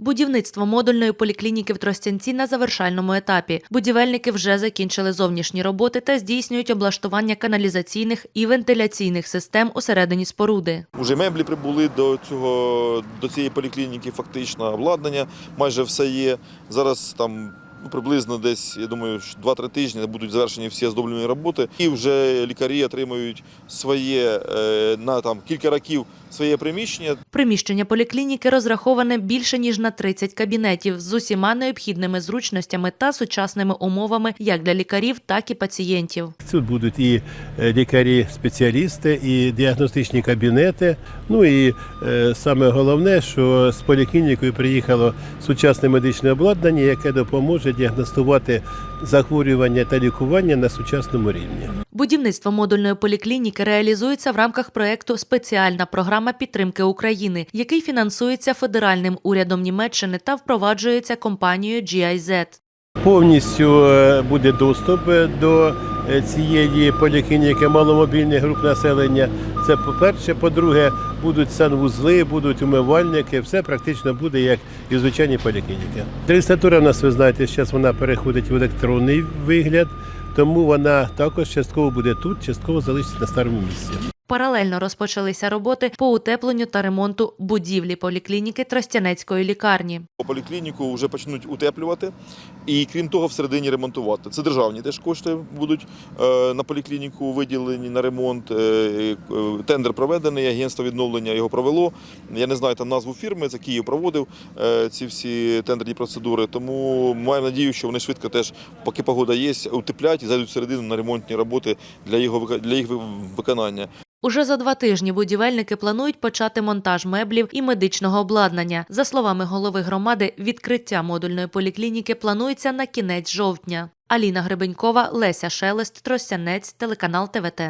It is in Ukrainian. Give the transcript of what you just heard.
Будівництво модульної поліклініки в Тростянці на завершальному етапі. Будівельники вже закінчили зовнішні роботи та здійснюють облаштування каналізаційних і вентиляційних систем усередині споруди. Уже меблі прибули до цього до цієї поліклініки, фактично обладнання майже все є. Зараз там приблизно десь, я думаю, що 2-3 тижні будуть завершені всі оздоблювані роботи, і вже лікарі отримують своє е, на там кілька років своє приміщення. Приміщення поліклініки розраховане більше ніж на 30 кабінетів з усіма необхідними зручностями та сучасними умовами як для лікарів, так і пацієнтів. Тут будуть і е, лікарі-спеціалісти, і діагностичні кабінети. Ну і е, саме головне, що з поліклінікою приїхало сучасне медичне обладнання, яке допоможе діагностувати захворювання та лікування на сучасному рівні. Будівництво модульної поліклініки реалізується в рамках проекту Спеціальна програма підтримки України, який фінансується федеральним урядом Німеччини та впроваджується компанією GIZ. Повністю е, буде доступ е, до цієї поліклініки маломобільних груп населення. Це по-перше. По-друге, будуть санвузли, будуть умивальники, все практично буде як і звичайні поліклініки. Реєстратура в нас, ви знаєте, зараз вона переходить в електронний вигляд, тому вона також частково буде тут, частково залишиться на старому місці. Паралельно розпочалися роботи по утепленню та ремонту будівлі поліклініки Тростянецької лікарні. Поліклініку вже почнуть утеплювати і крім того, всередині ремонтувати. Це державні теж кошти будуть е, на поліклініку виділені на ремонт. Е, е, Тендер проведений, агентство відновлення його провело. Я не знаю там назву фірми, це Київ проводив ці всі тендерні процедури. Тому маю надію, що вони швидко теж, поки погода є, утеплять і зайдуть всередину на ремонтні роботи для їх виконання. Уже за два тижні будівельники планують почати монтаж меблів і медичного обладнання. За словами голови громади, відкриття модульної поліклініки планується на кінець жовтня. Аліна Гребенькова, Леся Шелест, Тростянець, телеканал ТВТ.